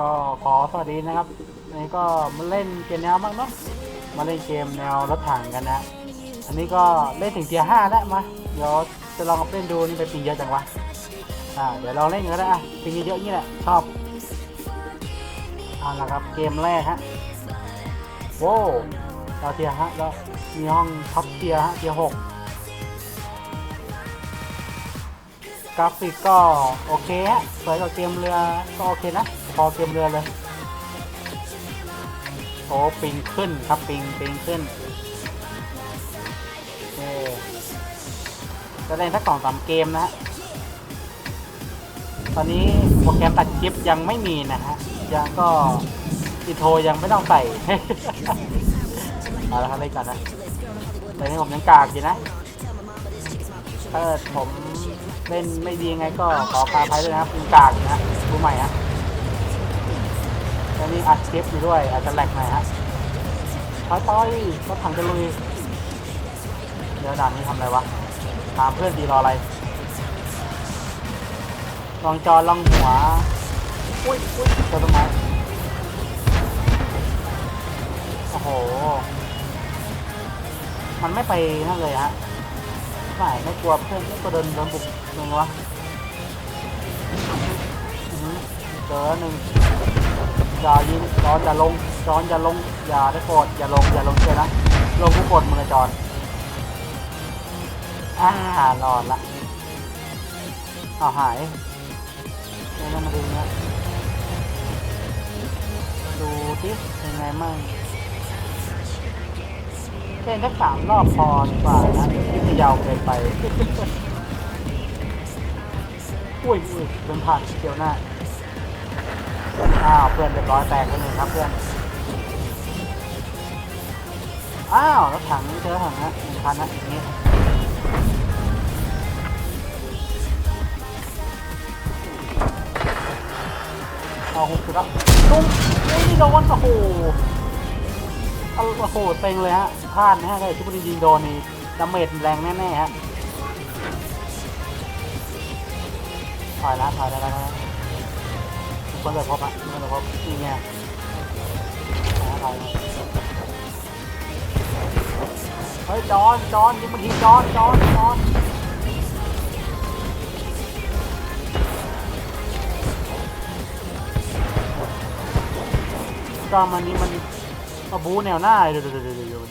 ก็ขอสวัสดีนะครับวันนี้ก็มาเล่นเกมแนวบ้างเนาะมาเล่นเกมแนวรถถังกันนะ อันนี้ก็เล่นถึงเทียร์ห้าแล้วมาเดี๋ยวจะลองเล่นดูนี่ไปปิงเยอะจังวะอ่าเดี๋ยวลองเล่นกันก็ได้อะปิงเยอะๆนี้แหละชอบเอาละครับเกมแรกฮะโว้วเราเทียฮะแล้วมีห้องท็อปเทียฮะเทียหกกราฟิกก็โอเคฮะสวยกว่าเกมเรือก็โอเคนะ อเกมเรือเลย โอ้ปิงขึ้นครับปิงปิงขึ้นโอเคจะเล่นสักสองสามเกมนะ ตอนนี้โปรแกรมตัดคลิปยังไม่มีนะฮะ ยังก็อิโทยังไม่ต้องใส่เอาละครับเล่นกันนะแต่นี่ผมยังกากอยู่นะถ้าผมเล่นไม่ดีไงก็ขอพาภัยด้วยนะครับกากนะรู้ใหม่ฮะ นี่อัดคลิปอยู่ด้วย อาจจะแหลกหน่อยฮะถอยต่อยรถถังจะลุยเดี๋ยวด่านนี้ทำอะไรวะถามเพื่อนดีรออะไร ลองจอลองหัว อุ้ยอุ้ยเจอต้นไม้โอ้โห มันไม่ไปนั่นเลยฮะ ไม่ไม่กลัวเพื่อนไม่กลัวโดนโดนบุกมึงวะอือเจอหนึ่ง อย่ายิงจอนอย่าลงจอนอย่าลงอย่าได้โกรธอย่าลงอย่าลงเชียวนะลงผู้กดมือะจอนอ่ารอดละเอาหายเนี่ยวมาดูนะดูที่เป็นไงมั่งเล่นสักสามรอบพอดีกว่านะเดี๋ยวคลิปจะยาวเกินไป อุ้ยอุ้ยเดินผ่านเกี่ยวหน้า อ้าวเพื่อนเรียบร้อยแตกไปหนึ่งครับเพื่อน อ้าวรถถังเจอถังนะหนึ่งคันนะอย่างนี้เอาหุบสุดละตุ้มอุ้ยโดนโอ้โหเอาโอ้โหเต็งเลยฮะพลาดนะฮะถ้าทุกคนยิงโดนนี่ดาเมจแรงแน่ๆฮะถอยละถอยได้แล้วนะ คนเลยพอะคนเลยพบนี่ไงถอยละถอยละเฮ้ยจอนจอนยิงมันทีจอนจอนจอนจอนมันนี้มันมาบูแนวหน้าเดี๋ยวเดี๋ยวเดี๋ยวเดี๋ยว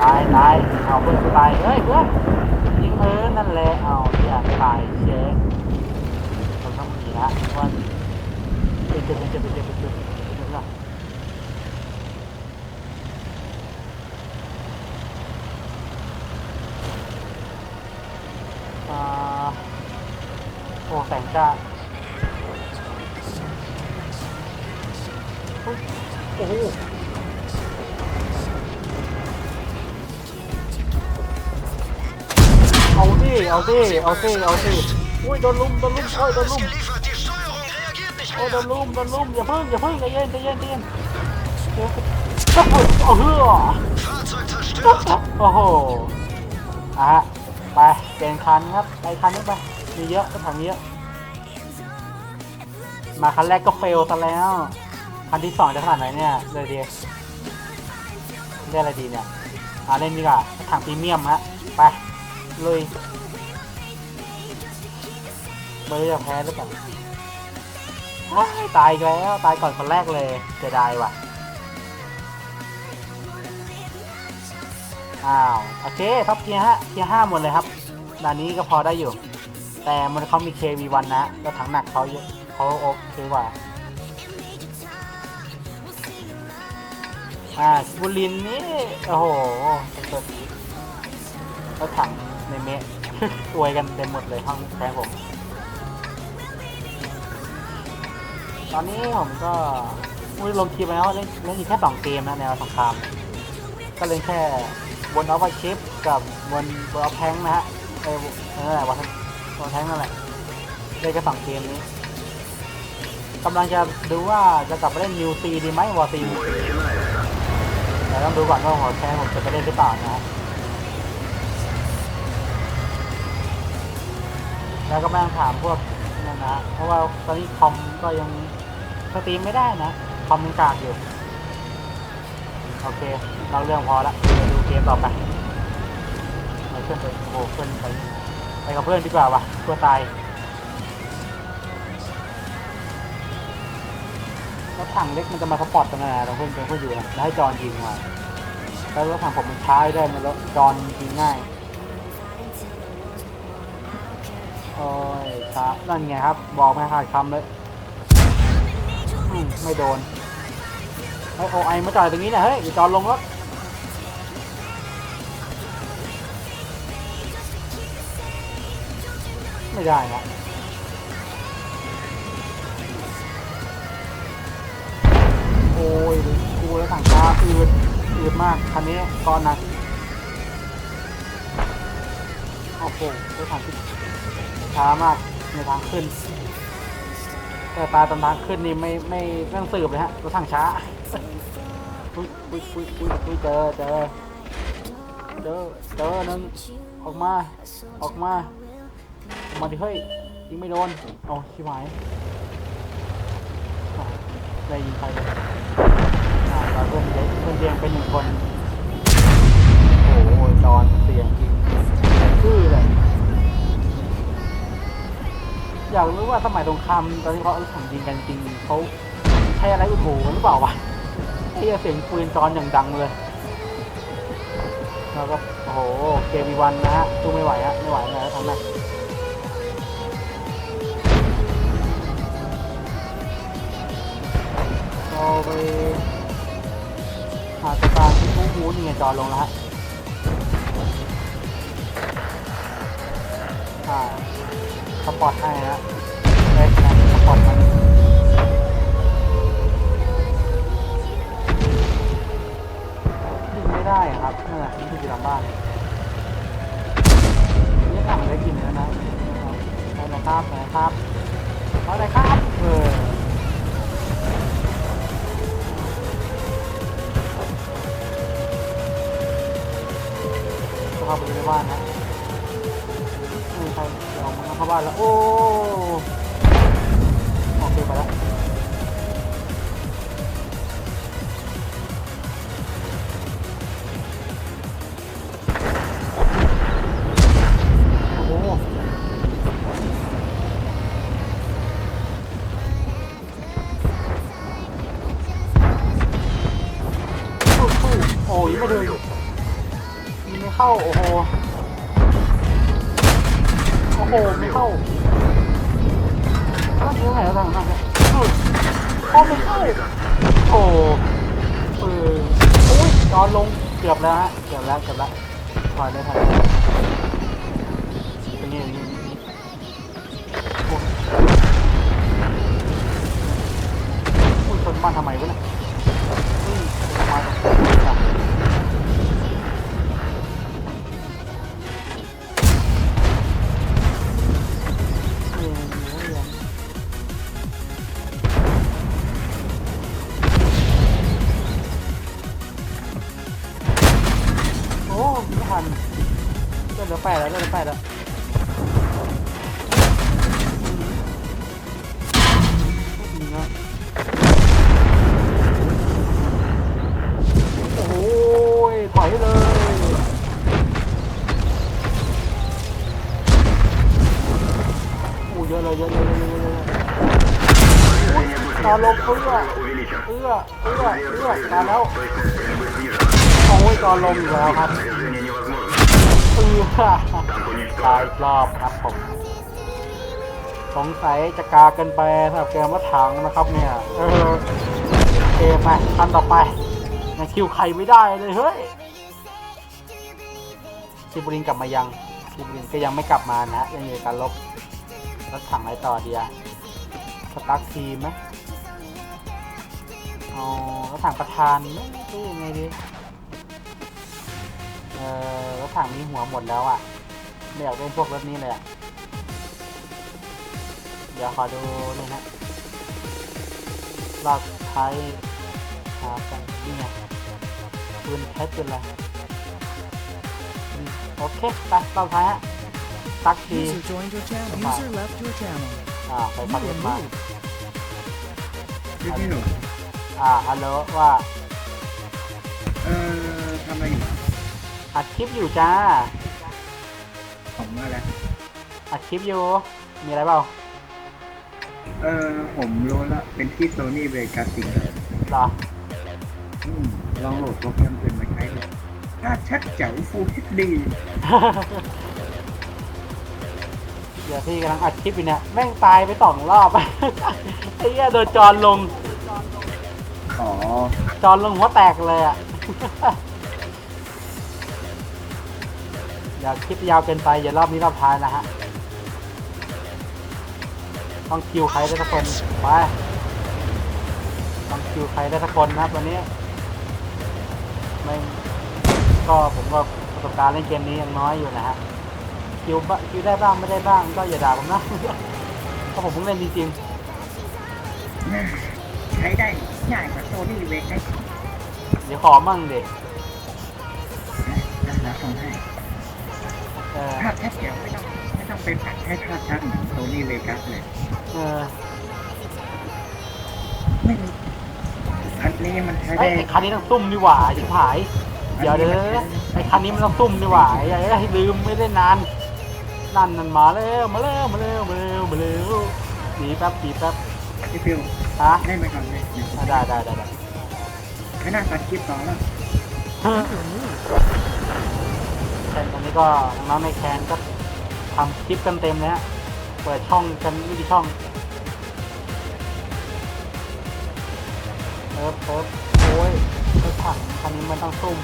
ตายตายเอาเพื่อนกูตายเฮ้ยเพื่อนยิงเออนั่นแหละเอาอย่าตายเชฟ ละว่าเป็นจุดเจุจุจุจะโอ้แสงจ้าโอ้โหเอาสิเอาสิเอาสิเอาสิอุ้ยโดนลุมโดนลุมโอ้ยโดนลุม อ้ยโดนลุมโดนลุมอย่าเพิ่งอย่าเพิ่งใจเย็นใจเย็นใจเย็นเดี๋ยวเอาเฮือ Fahrzeug zerstört. โอ้โหอะไปเปลี่ยนคันครับไปคันนี้ไปมีเยอะก็ถังเยอะมาคันแรกก็เฟลซะแล้ว คันที่สองจะขนาดไหนเนี่ยเลยดีได้อะไรดีเนี่ยอ่าเล่นดีกว่าถังพรีเมียมฮะไปเลยเบอร์จะแพ้หรือเปล่า ว้ายตายอีกแล้วตายก่อนคนแรกเลยเสียดายว่ะ อ้าว โอเคท็อปเกียร์ฮะเกียร์ห้าหมดเลยครับด่านนี้ก็พอได้อยู่ แต่มันเขามี KV1 นะแล้วถังหนักเขาเยอะเขาโอเคกว่าอ่าบุรินนี่ โอ้โหสุดๆแล้วถังในเมะอวยกันเต็มหมดเลยห้องแทงผม ตอนนี้ผมก็อุ้ยลงคลิปแล้วเล่นเล่นอยู่แค่สองเกมนะแนวสงครามก็เล่นแค่บนออฟชิปกับบนบนออฟแทงนะฮะเออนั่นแหละวันบนแทงนั่นแหละเล่นแค่สองเกมนี้กำลังจะดูว่าจะกลับไปเล่นนิวซีดีไหมวอซีแต่ต้องดูก่อนว่าหัวแทงผมจะไปเล่นหรือเปล่านะแล้วก็แม่งถามพวกนั่นนะเพราะว่าตอนนี้คอมก็ยัง สตรีมไม่ได้นะคอมมันกากอยู่ โอเค เราเรื่องพอละเดี๋ยวดูเกมต่อไปไปเพื่อนไปโอ้โหเพื่อนไปไปกับเพื่อนดีกว่าวะตัวตายรถถังเล็กมันจะมาสปอร์ตกันนะเราเพื่อนเป็นเพื่อนอยู่นะแล้วให้จอนยิงมาแล้วรถถังผมมันช้าได้มันรถจอนยิงง่ายโอ้ยช้านั่นไงครับ บอกไม่ขาดคำเลย มไม่โดนไอโอไอมาจ่อดตรงนี้นี่ยเฮ้ยอย่าจอดลงรถไม่ได้นะโอ้ยกูแล้วถังช้าอืดอืดมากคันนี้ก้อนนักโอ้โหรถถังที่ช้ามากในทางขึ้น แต่ตาตอนทางขึ้นนี่ไม่ไม่ไม่ต้องสืบเลยฮะรถทางช้าอุ้ยอุ้ยอุ้ยอุ้ยอุ้ยเจอเจอเจอเจอหนึ่งออกมาออกมาออกมาดิเฮ้ยยิงไม่โดนเอาชิบหายได้ยิงใครเลยอ่าเราเพื่อนเพื่อนเลี้ยงเป็นหนึ่งคนโอ้โหจอนเสียงจริงชื่อเลย อยากรู้ว่าสมัยสงครามตอนที่เขาเอารถถังยิงกันจริงเขาใช้อะไรอุดหูหรือเปล่าวะไอ้เสียงปืนจอนอย่างดังเลยแล้วก็โอ้โหเกมวีวันนะฮะสู้ไม่ไหวฮะไม่ไหวแล้วทำไงเราไปหาตัวการที่ผู้หูนี่ไงจอลงแล้วฮะอ่า สปอร์ตให้ฮะเล็กนะสปอร์ตมัน เข้างกันเนี่ยสุดโอ้ไม่เข้าโอ้เออโอ้ยจอนลงเกือบแล้วฮะเกือบแล้วเกือบแล้วถอยได้ถอยได้เป็นย่างนี้โอ้ยอุ้ยชนบ้านทำไมวะเนี่ยอุ้ยมา แปดแล้วเลือดเหลือแปดแล้วอืมนะโอ้ยถอยเลยโอ้เยอะเลยเยอะเยอะเยอะเยอะเยอะอุ๊ยตาลงเอื้อเอื้อเอื้อเอื้อตาแล้วโอ้ยตอนลงอีกแล้วครับ ตายรอบครับผม สงสัยจะกาเกันไปสำหรับเกมรถถังนะครับเนี่ย เออเกมไปคันต่อไปยังคิวใครไม่ได้เลยเฮ้ยชิบรินกลับมายังชิบรินก็ยังไม่กลับมานะ ยังอยู่การลบรถถังอะไรต่อเดีอะสตาร์ททีมไหมเอรถถังประธานไมหรือยังไงดี เออรถถังมีหัวหมดแล้วอะ่ะไม่อยากเล่นพวกรถนี้เลยอะเดี๋ยวขอดูนี่นะลากไทยหากันนี่ไงปืนใช้ปืนอะไรอืมโอเคไปเราท้ายฮะตักที User joined your channel. User left your channel. อ่าไปพัดรถมา Being moved. พี่พี่หนูอ่าฮัลโหลว่าเออทำอะไรอยู่ อัดคลิปอยู่จ้า ผมมาแล้ว อัดคลิปอยู่ มีอะไรเปล่าเออ ผมรู้ละเป็นที่โซนี่เวกัสจริงเหรออืมลองโหลดโปรแกรมเป็นมาใช้ดูภาพชัดแจ๋วฟูลเอชดีเดี๋ยวพี่กำลังอัดคลิปอยู่เนี่ยแม่งตายไปสองรอบ ไอ้เหี้ยโดนจอนลงอ๋อจอนลงหัวแตกเลยอะ อย่าคลิปยาวเกินไปอย่ารอบนี้รอบท้ายนะฮะ ต้องคิวใครได้สักคนไปต้องคิวใครได้สักคนนะครับวันนี้ ไม่ก็ผมก็ประสบการณ์เล่นเกมนี้ยังน้อยอยู่นะฮะคิวบ้าคิวได้บ้างไม่ได้บ้างก็อย่าด่าผมนะเพราะผมเพิ่งเล่นจริงใช้ได้ง่ายกว่าโซนี่เวกเดี๋ยวขอมั่งเด็กนะส่งให้ ภาพชัดแจ๋วไม่ต้องไม่ต้องไปปัดให้ภาพชัดเหมือนโซนี่เวกัสเลยเออไม่รู้อันนี้มันใช้ไอ้ได้ไอ้คันนี้ต้องซุ่มนี่หว่าชิบหาย เดี๋ยวเด้อไอ้คันนี้มันต้องซุ่มนี่หว่าอย่าให้ลืมไม่ได้นาน นั่นนั่นมาแล้วมาแล้วมาแล้วมาแล้วมาแล้วหนีแป๊บหนีแป๊บพี่ฟิวฮะได้ไหมก่อนเลยเดี๋ยวผมอะได้ได้ได้ได้ ไม่น่าตัดคลิปต่อแล้ว แคนตอนนี้ก็น้องในแคนก็ทำคลิปกันเต็มเลยฮะเปิดช่องกันไม่กี่ช่องเอิบเอิบโอ้ยไอ้ถังคันนี้มันต้องซุ่ม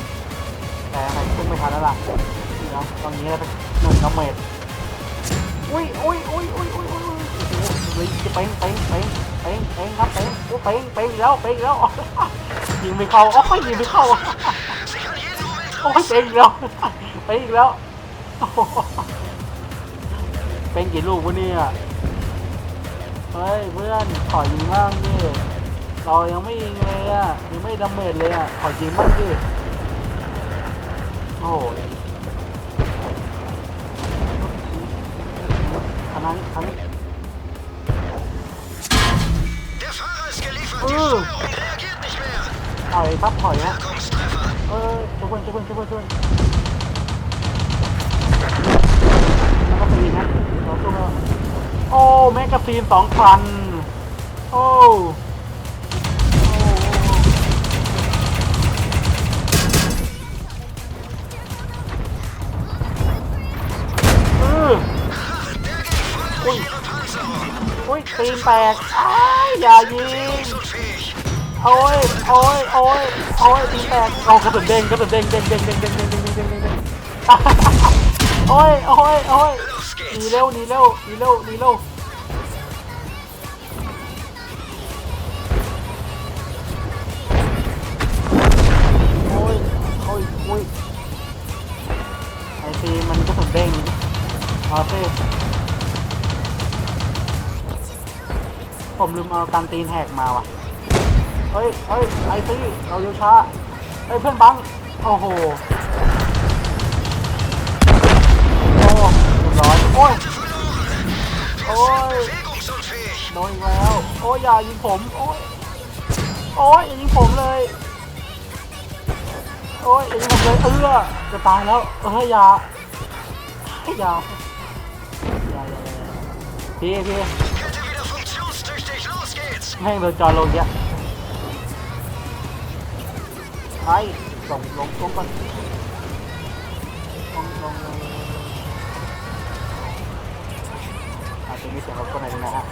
แต่อะไรซุ่มไม่ทันแล้วล่ะนี่เนาะตอนนี้เราหนึ่งกระเมดอุ้ยอุ้ยอุ้ยอุ้ยอุ้ยอุ้ยอุ้ยโอ้โหเลยจะเป้งเป้งเป้งเป้งเป้งครับเป้งโอ้เป้งเป้งแล้วเป้งแล้วยิงไม่เข้าโอ้ยยิงไม่เข้าโอ้ยเป็นอีกแล้ว เป็นอีกแล้วโอ้โหเป็นกี่ลูกวะเนี่ย เฮ้ยเพื่อนขอยิงบ้างดิ เรายังไม่ยิงเลยอะ ยังไม่ดาเมจเลยอะ ขอยิงบ้างดิ โอ้โหขนาดนี้ขนาดนี้ Der Fahrer ist geliefert. Oh. Die Steuerung reagiert nicht mehr. ถอยปั๊บถอยนะ Herkunftstreffer. เออช่วยเพื่อนช่วยเพื่อนช่วยเพื่อน ซีนสองพันโอ้อุ้ยอุ้ยตีนแตกอ้ายอย่ายิง โอ้ย โอ้ย โอ้ย โอ้ยตีนแตกเอากระสุนเด้งกระสุนเด้งเด้งเด้งเด้งเด้งเด้งเด้งเด้งเด้งเด้งโอ้ย โอ้ย โอ้ยหนีเร็วหนีเร็วหนีเร็วหนีเร็ว อ้ยโอ้ยไอซีมันกระสุนเด้งเอาสิผมลืมเอาการตีนแหกมาว่ะ เฮ้ยเฮ้ยไอซีเราเร็วช้า เฮ้ยเพื่อนบัง โอ้โห โอ้เรียบร้อย โอ้ย โอ้ย โดนอีกแล้ว โอ้ยอย่ายิงผม โอ้ย โอ้ยอย่ายิงผมเลย โอ้ยยิงผมเลยเออจะตายแล้วเอออย่าอย่าอย่าอย่าอย่าพี่พี่ Kette wieder funktionstüchtig. Los geht's. แม่งโดนจอลงเยอะไปส่งลงลงก่อนลงลงลงอาจจะมีเสียงรบกวนหน่อยนึงนะฮะ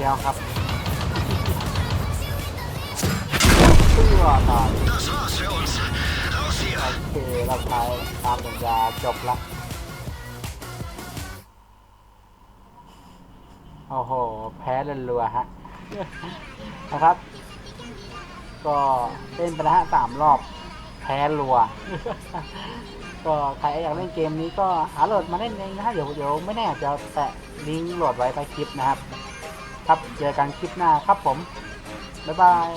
ใครอีกแล้วครับเพื่อตายโอเคเราใช้ตามสัญญาจบละโอ้โห แพ้รัวๆฮะ นะครับ ก็เล่นไปแล้วฮะสามรอบ แพ้รัว ก็ใครอยากเล่นเกมนี้ก็หาโหลดมาเล่นเองนะฮะ เดี๋ยวเดี๋ยวไม่แน่จะแปะลิงก์โหลดไว้ใต้คลิปนะครับ ครับเจอกันคลิปหน้าครับผม บ๊ายบาย